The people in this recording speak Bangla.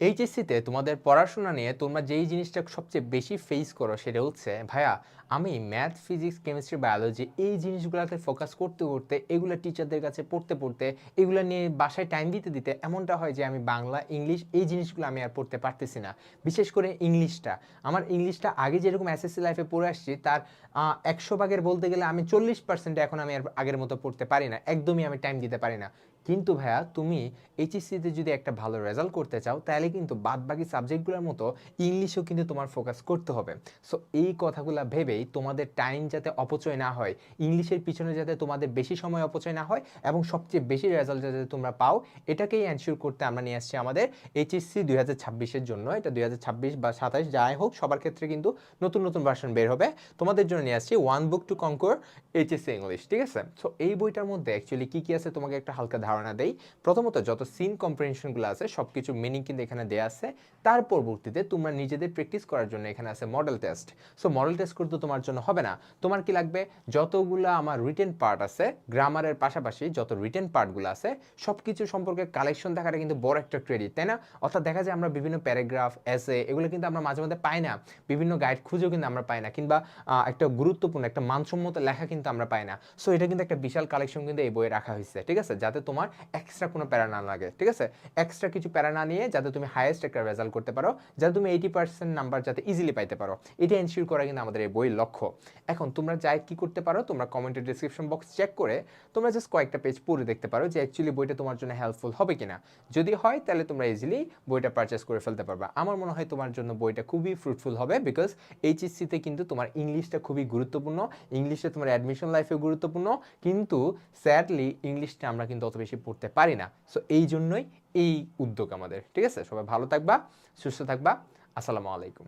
এইচএসসিতে তোমাদের পড়াশোনা নিয়ে তোমরা যেই জিনিসটা সবচেয়ে বেশি ফেস করো সেটা হচ্ছে, ভাইয়া, আমি ম্যাথ ফিজিক্স কেমিস্ট্রি বায়োলজি এই জিনিসগুলোতে ফোকাস করতে করতে, এগুলো টিচারদের কাছে পড়তে পড়তে, এগুলো নিয়ে বাসায় টাইম দিতে দিতে এমনটা হয় যে আমি বাংলা ইংলিশ এই জিনিসগুলো আমি আর পড়তে পারতেছি না। বিশেষ করে ইংলিশটা আমার ইংলিশটা আগে যেরকম এসএসসি লাইফে পড়ে আসছি, তার একশো ভাগের বলতে গেলে আমি চল্লিশ পার্সেন্ট এখন আমি আর আগের মতো পড়তে পারি না। একদমই আমি টাইম দিতে পারি না। কিন্তু ভাইয়া, তুমি এইচএসসিতে যদি একটা ভালো রেজাল্ট করতে চাও, তাহলে কিন্তু বাদবাকি সাবজেক্টগুলোর মতো ইংলিশও কিন্তু তোমার ফোকাস করতে হবে। সো এই কথাগুলো ভেবেই তোমাদের টাইম যাতে অপচয় না হয় ইংলিশের পিছনে যাতে তোমাদের বেশি সময় অপচয় না হয়, এবং সবচেয়ে বেশি রেজাল্ট যাতে তোমরা পাও, এটাকেই এনশিওর করতে আমরা নিয়ে আসছি আমাদের এইচএসসি দুই হাজার ছাব্বিশের জন্য। এটা দুই হাজার ছাব্বিশ বা সাতাশ, যাই হোক, সবার ক্ষেত্রে কিন্তু নতুন নতুন ভার্সন বের হবে। তোমাদের জন্য নিয়ে আসছি one book to conquer HSC English ঠিক আছে? সো এই বইটার মধ্যে অ্যাকচুয়ালি কী কী আছে তোমাকে একটা হালকা দেই। প্রথমত যত সিন কম্প্রেনশনগুলো আছে সব কিছু মিনিং কিন্তু এখানে দেওয়া আছে। তার পরবর্তীতে তোমরা নিজেদের প্র্যাকটিস করার জন্য এখানে আছে model test so model test করতে তোমার জন্য হবে না। তোমার কি লাগবে? যতগুলো আমার রিটেন পার্ট আছে গ্রামারের পাশাপাশি যত রিটেন পার্টগুলো আছে সব কিছু সম্পর্কে কালেকশন দেখাটা কিন্তু বড় একটা ক্রেডিট তাই না? অর্থাৎ দেখা যায় আমরা বিভিন্ন প্যারাগ্রাফ এসে এগুলো কিন্তু আমরা মাঝে মধ্যে পাই না। বিভিন্ন গাইড খুঁজেও কিন্তু আমরা পাই না, কিংবা একটা গুরুত্বপূর্ণ, একটা মানসম্মত লেখা কিন্তু আমরা পাই না। সো এটা কিন্তু একটা বিশাল কালেকশন কিন্তু এই বইয়ে রাখা হয়েছে, ঠিক আছে? যাতে তোমার এক্সট্রা কোনো প্যারা না লাগে, ঠিক আছে? এক্সট্রা কিছু প্যারা না নিয়ে যাতে তুমি হাইয়েস্ট একটা রেজাল্ট করতে পারো, যাতে তুমি এইটি পার্সেন্ট নাম্বার যাতে ইজিলি পাইতে পারো। এটা এনশিওর করা কিন্তু আমাদের এই বইয়ের লক্ষ্য। এখন তোমরা যাই কি করতে পারো, তোমরা কমেন্টের ডিসক্রিপশন বক্স চেক করে তোমরা জাস্ট কয়েকটা পেজ পড়ে দেখতে পারো যে অ্যাকচুয়ালি বইটা তোমার জন্য হেল্পফুল হবে কিনা। যদি হয়, তাহলে তোমরা ইজিলি বইটা পারচেস করে ফেলতে পারবা। আমার মনে হয় তোমার জন্য বইটা খুবই ফ্রুটফুল হবে বিকজ এইচএসসিতে কিন্তু তোমার ইংলিশটা খুবই গুরুত্বপূর্ণ, ইংলিশে তোমার অ্যাডমিশন লাইফে গুরুত্বপূর্ণ, কিন্তু স্যাডলি ইংলিশটা আমরা কিন্তু অত বেশি পড়তে পারি না। সো এই জন্যই এই উদ্যোগ আমাদের। ঠিক আছে? সবাই ভালো থাকবা, সুস্থ থাকবা। আসসালামু আলাইকুম।